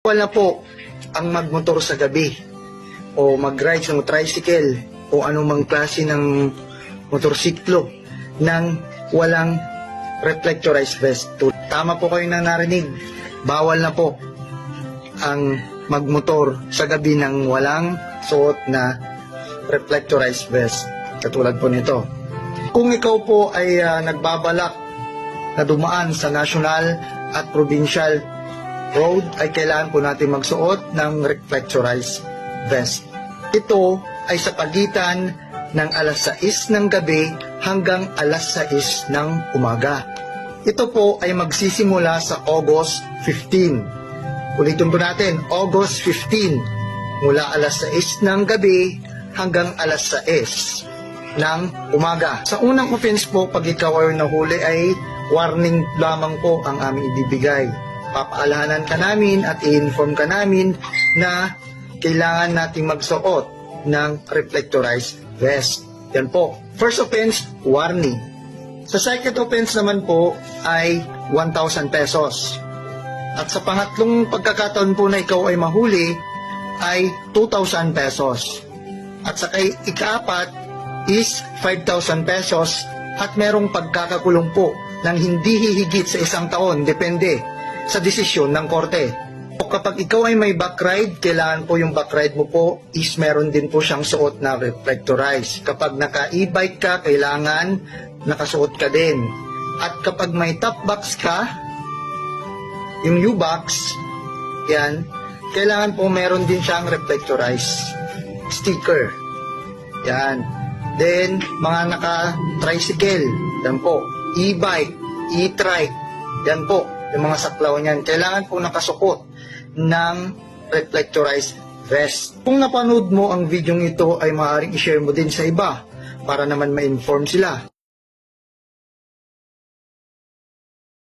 Wala po ang magmotor sa gabi o mag-ride sa tricycle o anumang klase ng motorsiklo nang walang reflectorized vest. Tama po kayo na narinig. Bawal na po ang magmotor sa gabi ng walang suot na reflectorized vest. Katulad po nito. Kung ikaw po ay ah, nagbabalak na dumaan sa national at provincial road ay kailangan po natin magsuot ng reflectorized vest. Ito ay sa pagitan ng alas 6 ng gabi hanggang alas 6 ng umaga. Ito po ay magsisimula sa August 15. Ulitin po natin, August 15 mula alas 6 ng gabi hanggang alas 6 ng umaga. Sa unang offense po, pag ikaw ay nahuli ay warning lamang po ang aming ibibigay. Papaalahanan ka namin at i-inform ka namin na kailangan nating magsuot ng reflectorized vest. Yan po. First offense, warning. Sa second offense naman po ay 1,000 pesos. At sa pangatlong pagkakataon po na ikaw ay mahuli ay 2,000 pesos. At sa kay ikaapat is 5,000 pesos at merong pagkakakulong po ng hindi hihigit sa isang taon, depende sa desisyon ng korte. O kapag ikaw ay may back ride, kailangan po yung back ride mo po is meron din po siyang suot na reflectorize. Kapag naka e-bike ka, kailangan nakasuot ka din. At kapag may top box ka, yung U-box, yan, kailangan po meron din siyang reflectorize sticker. Yan. Then, mga naka-tricycle, yan po. E-bike, e-trike, yan po. Yung mga saklaw niyan, kailangan po nakasuot ng reflectorized vest. Kung napanood mo ang video ito ay maaaring i-share mo din sa iba para naman ma-inform sila.